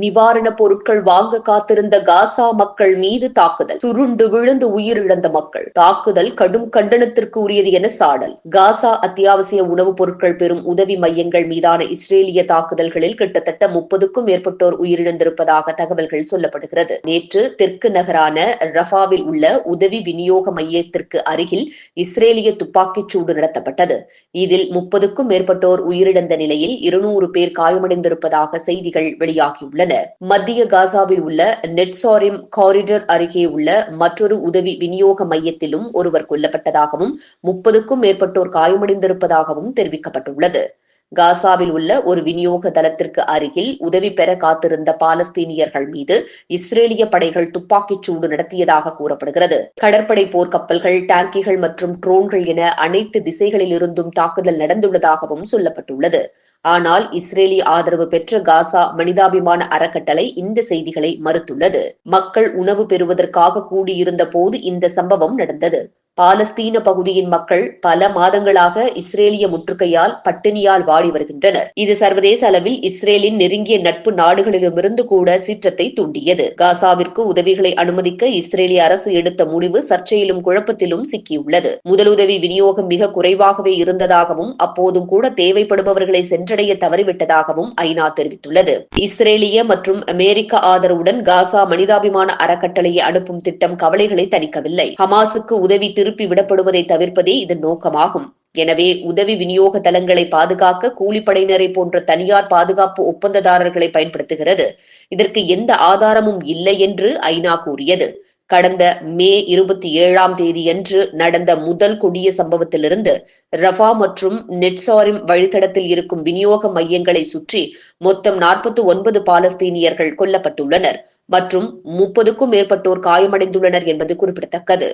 நிவாரணப் பொருட்கள் வாங்க காத்திருந்த காசா மக்கள் மீது தாக்குதல். சுருண்டு விழுந்து உயிரிழந்த மக்கள். தாக்குதல் கடும் கண்டனத்திற்கு உரியது என சாடல். காசா அத்தியாவசிய உணவுப் பொருட்கள் பெறும் உதவி மையங்கள் மீதான இஸ்ரேலிய தாக்குதல்களில் கிட்டத்தட்ட முப்பதுக்கும் மேற்பட்டோர் உயிரிழந்திருப்பதாக தகவல்கள் சொல்லப்படுகிறது. நேற்று தெற்கு நகரான ரஃபாவில் உள்ள உதவி விநியோக மையத்திற்கு அருகில் இஸ்ரேலிய துப்பாக்கிச் சூடு நடத்தப்பட்டது. இதில் முப்பதுக்கும் மேற்பட்டோர் உயிரிழந்த நிலையில் இருநூறு பேர் காயமடைந்திருப்பதாக செய்திகள் வெளியாகியுள்ளன. மத்திய காசாவில் உள்ள நெட்சாரிம் காரிடர் அருகே உள்ள மற்றொரு உதவி விநியோக மையத்திலும் ஒருவர் கொல்லப்பட்டதாகவும் முப்பதுக்கும் மேற்பட்டோர் காயமடைந்திருப்பதாகவும் தெரிவிக்கப்பட்டுள்ளது. காசாவில் உள்ள ஒரு விநியோக தளத்திற்கு அருகில் உதவி பெற காத்திருந்த பாலஸ்தீனியர்கள் மீது இஸ்ரேலிய படைகள் துப்பாக்கிச் சூடு நடத்தியதாக கூறப்படுகிறது. கடற்படை போர்க்கப்பல்கள் டாங்கிகள் மற்றும் ட்ரோன்கள் என அனைத்து திசைகளிலிருந்தும் தாக்குதல் நடந்துள்ளதாகவும் சொல்லப்பட்டுள்ளது. ஆனால் இஸ்ரேலி ஆதரவு பெற்ற காசா மனிதாபிமான அறக்கட்டளை இந்த செய்திகளை மறுத்துள்ளது. மக்கள் உணவு பெறுவதற்காக கூடியிருந்த போது இந்த சம்பவம் நடந்தது. பாலஸ்தீன பகுதியின் மக்கள் பல மாதங்களாக இஸ்ரேலிய முற்றுகையால் பட்டினியால் வாடி வருகின்றனர். இது சர்வதேச அளவில் இஸ்ரேலின் நெருங்கிய நட்பு நாடுகளிடமிருந்து கூட சீற்றத்தை தூண்டியது. காசாவிற்கு உதவிகளை அனுமதிக்க இஸ்ரேலிய அரசு எடுத்த முடிவு சர்ச்சையிலும் குழப்பத்திலும் சிக்கியுள்ளது. முதலுதவி விநியோகம் மிக குறைவாகவே இருந்ததாகவும் அப்போதும் கூட தேவைப்படுபவர்களை சென்றடைய தவறிவிட்டதாகவும் ஐநா தெரிவித்துள்ளது. இஸ்ரேலிய மற்றும் அமெரிக்க ஆதரவுடன் காசா மனிதாபிமான அறக்கட்டளையை அனுப்பும் திட்டம் கவலைகளை தணிக்கவில்லை. ஹமாஸுக்கு உதவி திருப்பி விடப்படுவதை தவிர்ப்பதே இதன் நோக்கமாகும். எனவே உதவி விநியோக தளங்களை பாதுகாக்க கூலிப்படையினரை போன்ற தனியார் பாதுகாப்பு ஒப்பந்ததாரர்களை பயன்படுத்துகிறது. இதற்கு எந்த ஆதாரமும் இல்லை என்று ஐநா கூறியது. கடந்த மே இருபத்தி ஏழாம் தேதியன்று நடந்த முதல் கொடிய சம்பவத்திலிருந்து ரஃபா மற்றும் நெட்சாரிம் வழித்தடத்தில் இருக்கும் விநியோக மையங்களை சுற்றி மொத்தம் நாற்பத்தி ஒன்பது பாலஸ்தீனியர்கள் கொல்லப்பட்டுள்ளனர் மற்றும் முப்பதுக்கும் மேற்பட்டோர் காயமடைந்துள்ளனர் என்பது குறிப்பிடத்தக்கது.